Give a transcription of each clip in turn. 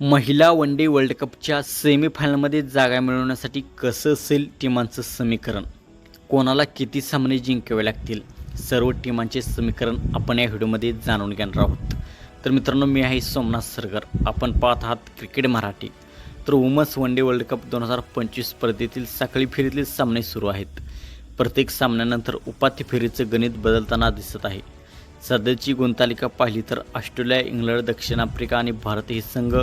महिला one day world कपच्या सेमीफायनलमध्ये जागा मिळवण्यासाठी कसं असेल टीमांचं समीकरण? कोणाला किती सामने जिंकावे लागतील? सर्व टीमांचे समीकरण आपण या व्हिडिओमध्ये जाणून घेणार आहोत. तर मित्रांनो मी आहे सोमनाथ सरगर. आपण पाहत आहात क्रिकेट मराठी. तर women's one day world cup दोन हजार पंचवीस स्पर्धेतील साखळी फेरीतील सामने सुरू आहेत. प्रत्येक सामन्यानंतर उपात्य फेरीचं गणित बदलताना दिसत आहे. सध्याची गुणतालिका पाहिली तर ऑस्ट्रेलिया इंग्लंड दक्षिण आफ्रिका आणि भारत हे संघ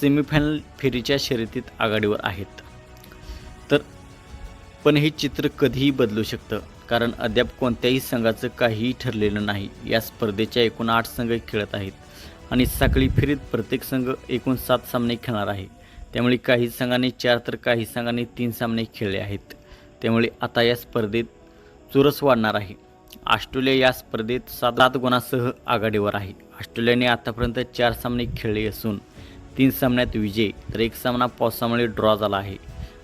सेमीफायनल फेरीच्या शर्यतीत आघाडीवर आहेत. तर पण हे चित्र कधीही बदलू शकतं कारण अद्याप कोणत्याही संघाचं काहीही ठरलेलं नाही. या स्पर्धेच्या एकूण आठ संघ खेळत आहेत आणि साखळी फेरीत प्रत्येक संघ एकूण सात सामने खेळणार आहे. त्यामुळे काही संघांनी चार तर काही संघांनी तीन सामने खेळले आहेत. त्यामुळे आता या स्पर्धेत चुरस वाढणार आहे. ऑस्ट्रेलिया या स्पर्धेत सात सात गुणासह आघाडीवर आहे. ऑस्ट्रेलियाने आतापर्यंत चार सामने खेळले असून तीन सामन्यात विजय तर एक सामना पावसामुळे ड्रॉ झाला आहे.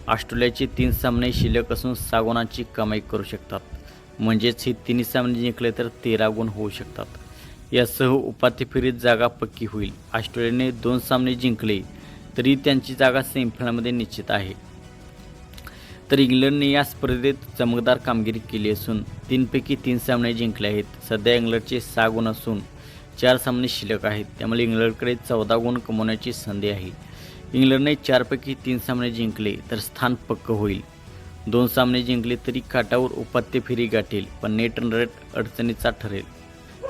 ऑस्ट्रेलियाचे तीन सामने शिल्लक असून सहा गुणांची कमाई करू शकतात. म्हणजेच हे तिन्ही सामने जिंकले तर तेरा गुण होऊ शकतात. यासह उपात्य फेरीत जागा पक्की होईल. ऑस्ट्रेलियाने दोन सामने जिंकले तरी त्यांची जागा सेमीफायनलमध्ये निश्चित आहे. तर इंग्लंडने या स्पर्धेत चमकदार कामगिरी केली असून तीनपैकी तीन सामने जिंकले आहेत. सध्या इंग्लंडचे सहा गुण असून चार सामने शिल्लक आहेत. त्यामुळे इंग्लंडकडे चौदा गुण कमवण्याची संधी आहे. इंग्लंडने चारपैकी तीन सामने जिंकले तर स्थान पक्क होईल. दोन सामने जिंकले तरी काटावर उपात्य फेरी गाठेल पण नेट रन रेट अडचणीचा ठरेल.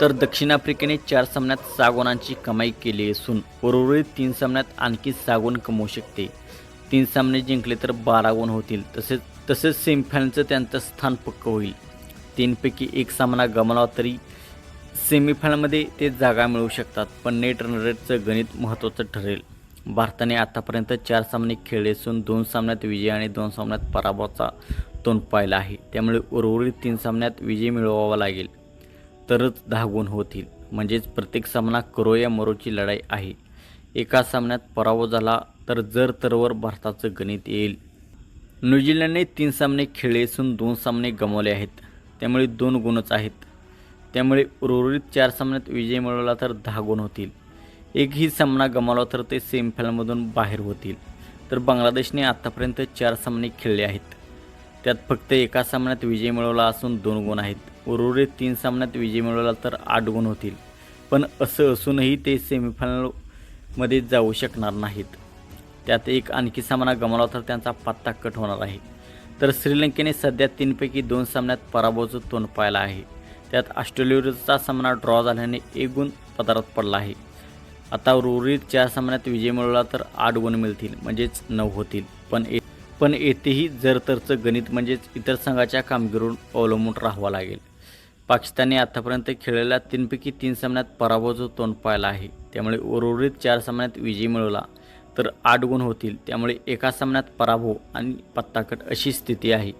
तर दक्षिण आफ्रिकेने चार सामन्यात सहा गुणांची कमाई केली असून उर्वरित तीन सामन्यात आणखी सहा गुण कमवू शकते. तीन सामने जिंकले तर बारा गुण होतील. तसेच तसेच सेमीफायनलचं त्यांचं स्थान पक्क होईल. तीनपैकी एक सामना गमावला तरी सेमीफायनलमध्ये ते जागा मिळवू शकतात पण नेट रन रेटचं गणित महत्त्वाचं ठरेल. भारताने आतापर्यंत चार सामने खेळले असून दोन सामन्यात विजय आणि दोन सामन्यात पराभवाचा तोंड पाहिला आहे. त्यामुळे उर्वरित तीन सामन्यात विजय मिळवावा लागेल. तरच दहा गुण होतील. म्हणजेच प्रत्येक सामना करो या मरोची लढाई आहे. एका सामन्यात पराभव झाला तर जर तरवर भारताचं गणित येईल. न्यूझीलंडने तीन सामने खेळले असून दोन सामने गमावले आहेत. त्यामुळे दोन गुणच आहेत. त्यामुळे उर्वरित चार सामन्यात विजय मिळवला तर दहा गुण होतील. एकही सामना गमावला तर ते सेमीफायनलमधून बाहेर होतील. तर बांगलादेशने आत्तापर्यंत चार सामने खेळले आहेत. त्यात फक्त एका सामन्यात विजय मिळवला असून दोन गुण आहेत. उर्वरित तीन सामन्यात विजय मिळवला तर आठ गुण होतील. पण असं असूनही ते मध्ये जाऊ शकणार नाहीत. त्यात एक आणखी सामना गमावला तर त्यांचा पत्ता कट होणार आहे. तर श्रीलंकेने सध्या तीनपैकी दोन सामन्यात पराभवाचं तोंड पाहिलं आहे. त्यात ऑस्ट्रेलियाचा सामना ड्रॉ झाल्याने एक गुण पदार्थ पडला आहे. आता उर्वरित चार सामन्यात विजय मिळवला तर आठ गुण मिळतील म्हणजेच नऊ होतील. पण ए पण येथेही जर तरचं गणित म्हणजेच इतर संघाच्या कामगिरीवर अवलंबून राहावं लागेल. पाकिस्तानने आतापर्यंत खेळलेल्या तीनपैकी तीन सामन्यात पराभवाचं तोंड पाहिला आहे. त्यामुळे उर्वरित चार सामन्यात विजय मिळवला तर आठ गुण होतील. त्यामुळे एका सामन्यात पराभव आणि पत्ताकट अशी स्थिती आहे.